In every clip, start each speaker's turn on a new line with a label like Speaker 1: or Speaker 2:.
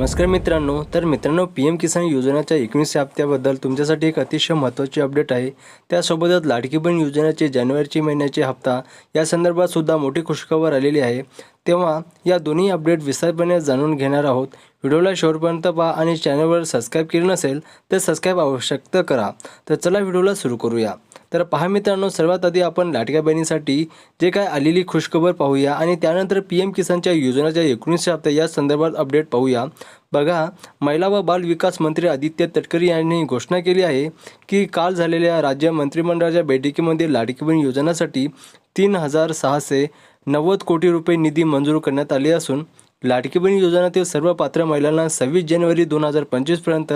Speaker 1: नमस्कार मित्रांनो तर मित्रांनो पी एम किसान योजनेच्या एकवीसच्या हप्त्याबद्दल तुमच्यासाठी एक अतिशय महत्त्वाची अपडेट आहे. त्यासोबतच लाडकी बहीण योजनेचे जानेवारीची महिन्याचे हप्ता या संदर्भात सुद्धा मोठी खुशखबर आलेली आहे. तेव्हा या दोन्ही अपडेट विस्तारपणे जाणून घेणार आहोत. व्हिडिओला शेवटपर्यंत पहा आणि चॅनलवर सबस्क्राईब केले नसेल तर सबस्क्राईब आवश्यक करा. तर चला व्हिडिओला सुरू करूया. तर पहा मित्रांनो सर्वात आधी आपण लाटक्या बहिणीसाठी जे काय आलेली खुशखबर पाहूया आणि त्यानंतर पी एम किसानच्या योजनाच्या एकोणीसशे हप्त्या या संदर्भात अपडेट पाहूया. बघा महिला व बाल विकास मंत्री आदित्य तटकरे यांनी घोषणा केली आहे की काल झालेल्या राज्य मंत्रिमंडळाच्या बैठकीमध्ये लाडकी बहीण योजनासाठी तीन हजार सहाशे नव्वद कोटी रुपये निधी मंजूर करण्यात आले असून लाडकी बहीण योजनेतील सर्व पात्र महिलांना सव्वीस जानेवारी दोन हजार पंचवीसपर्यंत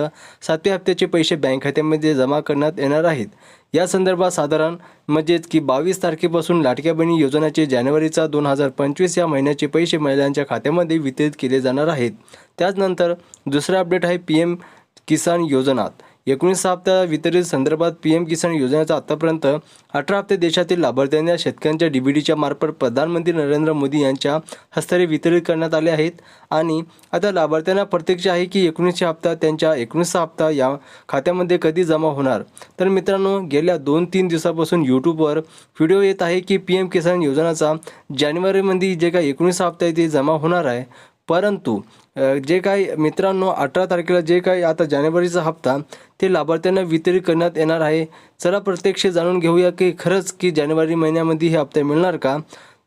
Speaker 1: सातव्या हप्त्याचे पैसे बँक खात्यामध्ये जमा करण्यात येणार आहेत. या संदर्भात साधारण म्हणजेच की बावीस तारखेपासून लाडक्या बहिणी योजनेचे जानेवारीचा दोन हजार पंचवीस या महिन्याचे पैसे महिलांच्या खात्यामध्ये वितरित केले जाणार आहेत. त्याचनंतर दुसरा अपडेट आहे पी एम किसान योजनात. एकोणीस हप्ता वितरित संदर्भात पी एम किसान योजनेचा आतापर्यंत अठरा हप्ते देशातील लाभार्थ्यांना शेतकऱ्यांच्या डी बी डीच्या मार्फत प्रधानमंत्री नरेंद्र मोदी यांच्या हस्ते वितरित करण्यात आले आहेत. आणि आता लाभार्थ्यांना प्रत्यक्ष आहे की एकोणीसशे हप्ता त्यांच्या एकोणीसचा हप्ता या खात्यामध्ये कधी जमा होणार? तर मित्रांनो गेल्या दोन तीन दिवसापासून यूट्यूबवर व्हिडिओ येत आहे की पी एम किसान योजनाचा जानेवारीमध्ये जे काही एकोणीसचा हप्ता आहे ते जमा होणार आहे. परंतु जे काही मित्रांनो अठरा तारखेला जे काही आता जानेवारीचा हप्ता ते लाभार्थ्यांना वितरित करण्यात येणार आहे. चला प्रत्यक्ष जाणून घेऊया की खरंच की जानेवारी महिन्यामध्ये हे हप्ते मिळणार का?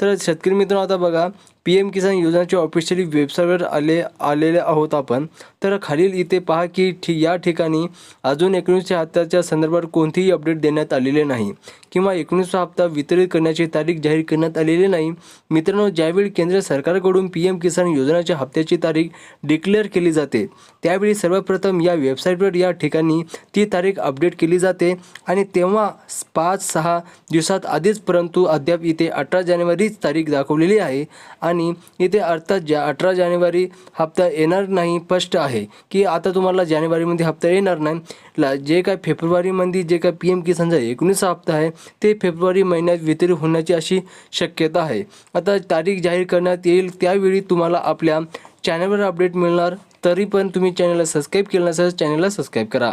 Speaker 1: तर शेतकरी मित्रांनो आता बघा पी एम किसान योजनेच्या ऑफिशियली वेबसाईटवर आले आलेले आहोत आपण. तर खालील इथे पहा की ठी या ठिकाणी अजून एकोणीसशे हप्त्याच्या संदर्भात कोणतीही अपडेट देण्यात आलेले नाही किंवा एकोणीसवा हप्ता वितरित करण्याची तारीख जाहीर करण्यात आलेली नाही. मित्रांनो ज्यावेळी केंद्र सरकारकडून पी एम किसान योजनेच्या हप्त्याची तारीख डिक्लेअर केली जाते त्यावेळी सर्वप्रथम या वेबसाईटवर या ठिकाणी ती तारीख अपडेट केली जाते आणि तेव्हा पाच सहा दिवसात आधीच परंतु अद्याप इथे अठरा जानेवारीच तारीख दाखवलेली आहे आणि इथे अर्थात जा अठरा जानेवारी हप्ता येणार नाही स्पष्ट आहे की आता तुम्हाला जानेवारीमध्ये हप्ता येणार नाही. ला जे काय फेब्रुवारीमध्ये जे काय पी एम किसानचा एकोणीस हप्ता आहे ते फेब्रुवारी महिन्यात वितरित होण्याची अशी शक्यता आहे. आता तारीख जाहीर करण्यात येईल त्यावेळी तुम्हाला आपल्या चॅनलवर अपडेट मिळणार तरी पण तुम्ही चॅनलला सबस्क्राईब केलं नसेल चॅनलला सबस्क्राईब करा.